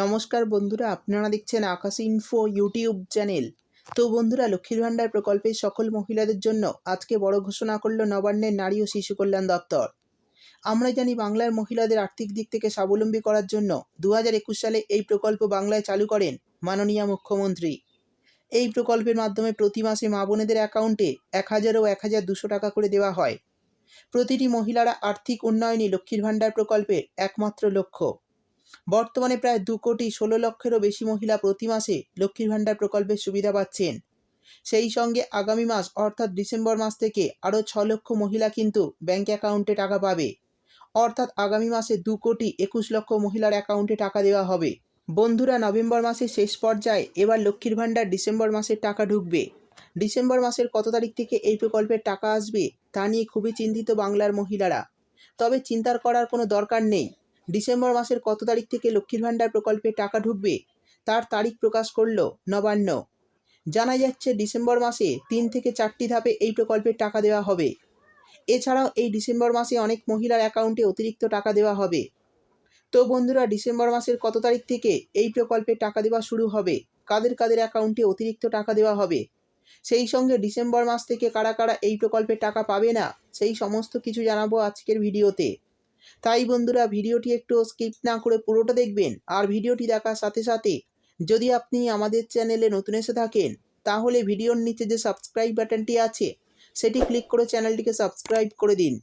নমস্কার বন্ধুরা, আপনারা দেখছেন আকাশ ইনফো ইউটিউব চ্যানেল। তো বন্ধুরা, লক্ষ্মীর ভাণ্ডার প্রকল্পের সকল মহিলাদের জন্য আজকে বড় ঘোষণা করল নবান্নের নারী ও শিশু কল্যাণ দপ্তর। আমরা জানি বাংলার মহিলাদের আর্থিক দিক থেকে স্বাবলম্বী করার জন্য দু সালে এই প্রকল্প বাংলায় চালু করেন মাননীয় মুখ্যমন্ত্রী। এই প্রকল্পের মাধ্যমে প্রতি মাসে মা বোনেদের অ্যাকাউন্টে এক হাজার ও এক হাজার দুশো টাকা করে দেওয়া হয়। প্রতিটি মহিলারা আর্থিক উন্নয়নই লক্ষ্মীর ভাণ্ডার প্রকল্পের একমাত্র লক্ষ্য। বর্তমানে প্রায় দু কোটি ষোলো লক্ষেরও বেশি মহিলা প্রতি মাসে লক্ষ্মীর ভাণ্ডার প্রকল্পের সুবিধা পাচ্ছেন। সেই সঙ্গে আগামী মাস, অর্থাৎ ডিসেম্বর মাস থেকে আরও ছ লক্ষ মহিলা কিন্তু ব্যাংক অ্যাকাউন্টে টাকা পাবে। অর্থাৎ আগামী মাসে দু কোটি একুশ লক্ষ মহিলার অ্যাকাউন্টে টাকা দেওয়া হবে। বন্ধুরা, নভেম্বর মাসের শেষ পর্যায়ে এবার লক্ষ্মীর ভাণ্ডার ডিসেম্বর মাসের টাকা ঢুকবে। ডিসেম্বর মাসের কত তারিখ থেকে এই প্রকল্পের টাকা আসবে, তা নিয়ে খুবই চিন্তিত বাংলার মহিলারা। তবে চিন্তার করার কোনো দরকার নেই। ডিসেম্বর মাসের কত তারিখ থেকে লক্ষ্মীর ভাণ্ডার প্রকল্পে টাকা ঢুকবে, তার তারিখ প্রকাশ করল নবান্ন। জানা যাচ্ছে ডিসেম্বর মাসে তিন থেকে চারটি ধাপে এই প্রকল্পের টাকা দেওয়া হবে। এছাড়াও এই ডিসেম্বর মাসে অনেক মহিলার অ্যাকাউন্টে অতিরিক্ত টাকা দেওয়া হবে। তো বন্ধুরা, ডিসেম্বর মাসের কত তারিখ থেকে এই প্রকল্পে টাকা দেওয়া শুরু হবে? কাদের কাদের অ্যাকাউন্টে অতিরিক্ত টাকা দেওয়া হবে? সেই সঙ্গে ডিসেম্বর মাস থেকে কারা কারা এই প্রকল্পের টাকা পাবে না? সেই সমস্ত কিছু জানাব আজকের ভিডিওতে। তাই বন্ধুরা ভিডিওটি একটু স্কিপ না করে পুরোটা দেখবেন আর ভিডিওটি দেখার সাথে সাথে যদি আপনি আমাদের চ্যানেলে নতুন এসে থাকেন, তাহলে ভিডিওর নিচে যে সাবস্ক্রাইব বাটনটি আছে, সেটি ক্লিক করে চ্যানেলটিকে সাবস্ক্রাইব করে দিন।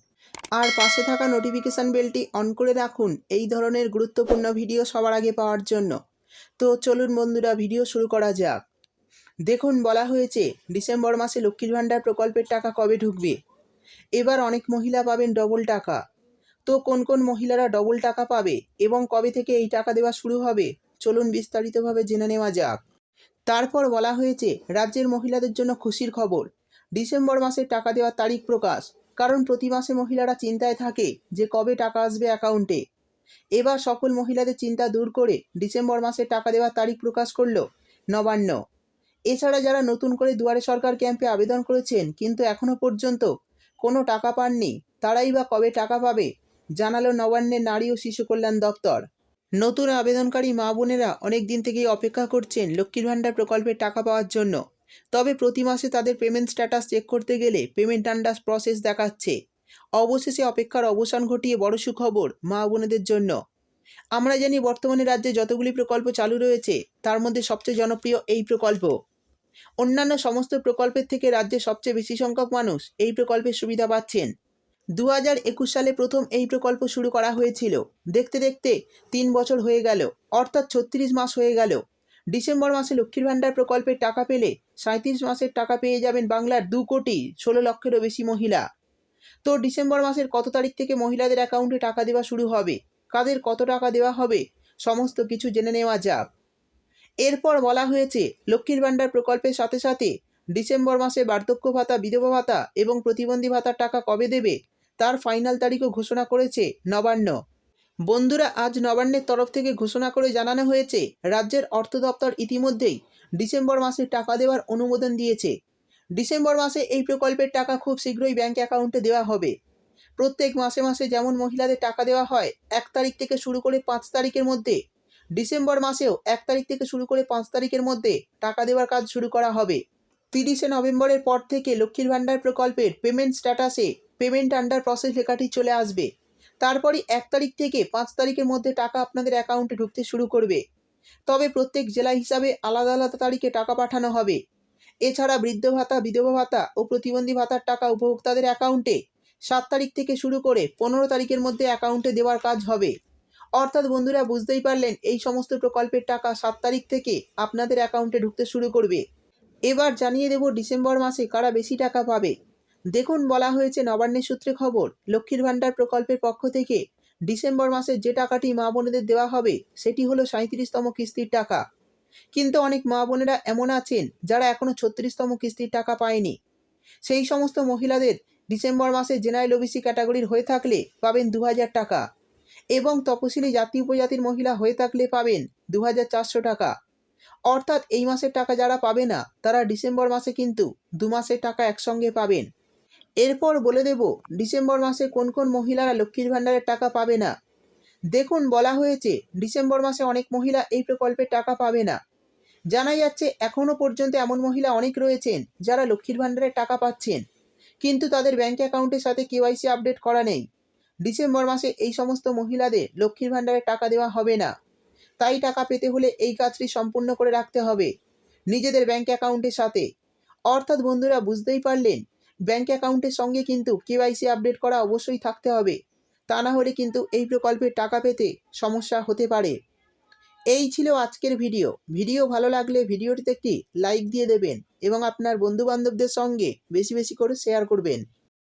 আর পাশে থাকা নোটিফিকেশান বেলটি অন করে রাখুন এই ধরনের গুরুত্বপূর্ণ ভিডিও সবার আগে পাওয়ার জন্য। তো চলুন বন্ধুরা ভিডিও শুরু করা যাক। দেখুন, বলা হয়েছে ডিসেম্বর মাসে লক্ষ্মীর ভাণ্ডার প্রকল্পের টাকা কবে ঢুকবে? এবার অনেক মহিলা পাবেন ডবল টাকা। তো কোন কোন মহিলারা ডবল টাকা পাবে এবং কবে থেকে এই টাকা দেওয়া শুরু হবে? চলুন বিস্তারিতভাবে জেনে নেওয়া যাক। তারপর বলা হয়েছে, রাজ্যের মহিলাদের জন্য খুশির খবর। ডিসেম্বর মাসে টাকা দেওয়ার তারিখ প্রকাশ, কারণ প্রতি মাসে মহিলারা চিন্তায় থাকে যে কবে টাকা আসবে অ্যাকাউন্টে এবার সকল মহিলাদের চিন্তা দূর করে ডিসেম্বর মাসে টাকা দেওয়ার তারিখ প্রকাশ করল নবান্ন। এছাড়া যারা নতুন করে দুয়ারে সরকার ক্যাম্পে আবেদন করেছেন, কিন্তু এখনও পর্যন্ত কোনো টাকা পাননি, তারাই বা কবে টাকা পাবে জানালো নবান্নের নারী ও শিশু কল্যাণ দপ্তর। নতুন আবেদনকারী মা বোনেরা অনেক দিন থেকেই অপেক্ষা করছেন লক্ষ্মীর ভাণ্ডার প্রকল্পের টাকা পাওয়ার জন্য। তবে প্রতি মাসে তাদের পেমেন্ট স্ট্যাটাস চেক করতে গেলে পেমেন্ট আন্ডার প্রসেস দেখাচ্ছে। অবশেষে অপেক্ষার অবসান ঘটিয়ে বড় সুখবর মা বোনেদের জন্য। আমরা জানি বর্তমানে রাজ্যে যতগুলি প্রকল্প চালু রয়েছে, তার মধ্যে সবচেয়ে জনপ্রিয় এই প্রকল্প। অন্যান্য সমস্ত প্রকল্পের থেকে রাজ্যে সবচেয়ে বেশি সংখ্যক মানুষ এই প্রকল্পের সুবিধা পাচ্ছেন। দু হাজার একুশ সালে প্রথম এই প্রকল্প শুরু করা হয়েছিল। দেখতে দেখতে তিন বছর হয়ে গেল, অর্থাৎ ছত্রিশ মাস হয়ে গেল। ডিসেম্বর মাসে লক্ষ্মীর ভাণ্ডার প্রকল্পের টাকা পেলে সাঁত্রিশ মাসের টাকা পেয়ে যাবেন বাংলার দু কোটি ষোলো লক্ষেরও বেশি মহিলা। তো ডিসেম্বর মাসের কত তারিখ থেকে মহিলাদের অ্যাকাউন্টে টাকা দেওয়া শুরু হবে? কাদের কত টাকা দেওয়া হবে? সমস্ত কিছু জেনে নেওয়া যাক। এরপর বলা হয়েছে, লক্ষ্মীর ভাণ্ডার প্রকল্পের সাথে সাথে ডিসেম্বর মাসে বার্ধক্য ভাতা, বিধবা ভাতা এবং প্রতিবন্ধী ভাতার টাকা কবে দেবে? তার ফাইনাল তারিখও ঘোষণা করেছে নবান্ন। বন্ধুরা, আজ নবান্নের তরফ থেকে ঘোষণা করে জানানো হয়েছে, রাজ্যের অর্থ দপ্তর ইতিমধ্যেই ডিসেম্বর মাসে টাকা দেওয়ার অনুমোদন দিয়েছে। ডিসেম্বর মাসে এই প্রকল্পের টাকা খুব শীঘ্রই ব্যাঙ্ক অ্যাকাউন্টে দেওয়া হবে। প্রত্যেক মাসে মাসে যেমন মহিলাদের টাকা দেওয়া হয়, এক তারিখ থেকে শুরু করে পাঁচ তারিখের মধ্যে, ডিসেম্বর মাসেও এক তারিখ থেকে শুরু করে পাঁচ তারিখের মধ্যে টাকা দেওয়ার কাজ শুরু করা হবে। তিরিশে নভেম্বরের পর থেকে লক্ষ্মীর ভাণ্ডার প্রকল্পের পেমেন্ট স্ট্যাটাসে পেমেন্ট আন্ডার প্রসেস লেখাটি চলে আসবে। তারপরই এক তারিখ থেকে পাঁচ তারিখের মধ্যে টাকা আপনাদের অ্যাকাউন্টে ঢুকতে শুরু করবে। তবে প্রত্যেক জেলা হিসাবে আলাদা আলাদা তারিখে টাকা পাঠানো হবে। এছাড়া বৃদ্ধ ভাতা, বিধবা ভাতা ও প্রতিবন্ধী ভাতার টাকা উপভোক্তাদের অ্যাকাউন্টে সাত তারিখ থেকে শুরু করে পনেরো তারিখের মধ্যে অ্যাকাউন্টে দেওয়ার কাজ হবে। অর্থাৎ বন্ধুরা, বুঝতেই পারলেন, এই সমস্ত প্রকল্পের টাকা সাত তারিখ থেকে আপনাদের অ্যাকাউন্টে ঢুকতে শুরু করবে। এবার জানিয়ে দেব, ডিসেম্বর মাসে কারা বেশি টাকা পাবে। দেখুন বলা হয়েছে নবান্নের সূত্রে খবর, লক্ষ্মীর ভাণ্ডার প্রকল্পের পক্ষ থেকে ডিসেম্বর মাসে যে টাকাটি মা বোনেদের দেওয়া হবে, সেটি হলো সাঁত্রিশতম কিস্তির টাকা। কিন্তু অনেক মা বোনেরা এমন আছেন যারা এখনও ছত্রিশতম কিস্তির টাকা পায়নি। সেই সমস্ত মহিলাদের ডিসেম্বর মাসে জেনারেল ওবিসি ক্যাটাগরির হয়ে থাকলে পাবেন দু হাজার টাকা এবং তপশিলি জাতি উপজাতির মহিলা হয়ে থাকলে পাবেন দু হাজার চারশো টাকা। অর্থাৎ এই মাসের টাকা যারা পাবে না, তারা ডিসেম্বর মাসে কিন্তু দু মাসের টাকা একসঙ্গে পাবেন। এরপর বলে দেব, ডিসেম্বর মাসে কোন কোন মহিলারা লক্ষ্মীর ভাণ্ডারের টাকা পাবে না? দেখুন, বলা হয়েছে, ডিসেম্বর মাসে অনেক মহিলা এই প্রকল্পে টাকা পাবে না। জানা যাচ্ছে এখনও পর্যন্ত এমন মহিলা অনেক রয়েছেন, যারা লক্ষ্মীর ভাণ্ডারের টাকা পাচ্ছেন। কিন্তু তাদের ব্যাঙ্ক অ্যাকাউন্টের সাথে কেওয়াইসি আপডেট করা নেই। ডিসেম্বর মাসে এই সমস্ত মহিলাদের লক্ষ্মীর ভাণ্ডারে টাকা দেওয়া হবে না। তাই টাকা পেতে হলে এই কাজটি সম্পূর্ণ করে রাখতে হবে, নিজেদের ব্যাঙ্ক অ্যাকাউন্টের সাথে। অর্থাৎ বন্ধুরা, বুঝতেই পারলেন ব্যাঙ্ক অ্যাকাউন্টের সঙ্গে কিন্তু কেওয়াইসি আপডেট করা অবশ্যই থাকতে হবে। তা না হলে কিন্তু এই প্রকল্পের টাকা পেতে সমস্যা হতে পারে। এই ছিল আজকের ভিডিও। ভিডিও ভালো লাগলে ভিডিওটিতে একটি লাইক দিয়ে দেবেন এবং আপনার বন্ধুবান্ধবদের সঙ্গে বেশি বেশি করে শেয়ার করবেন।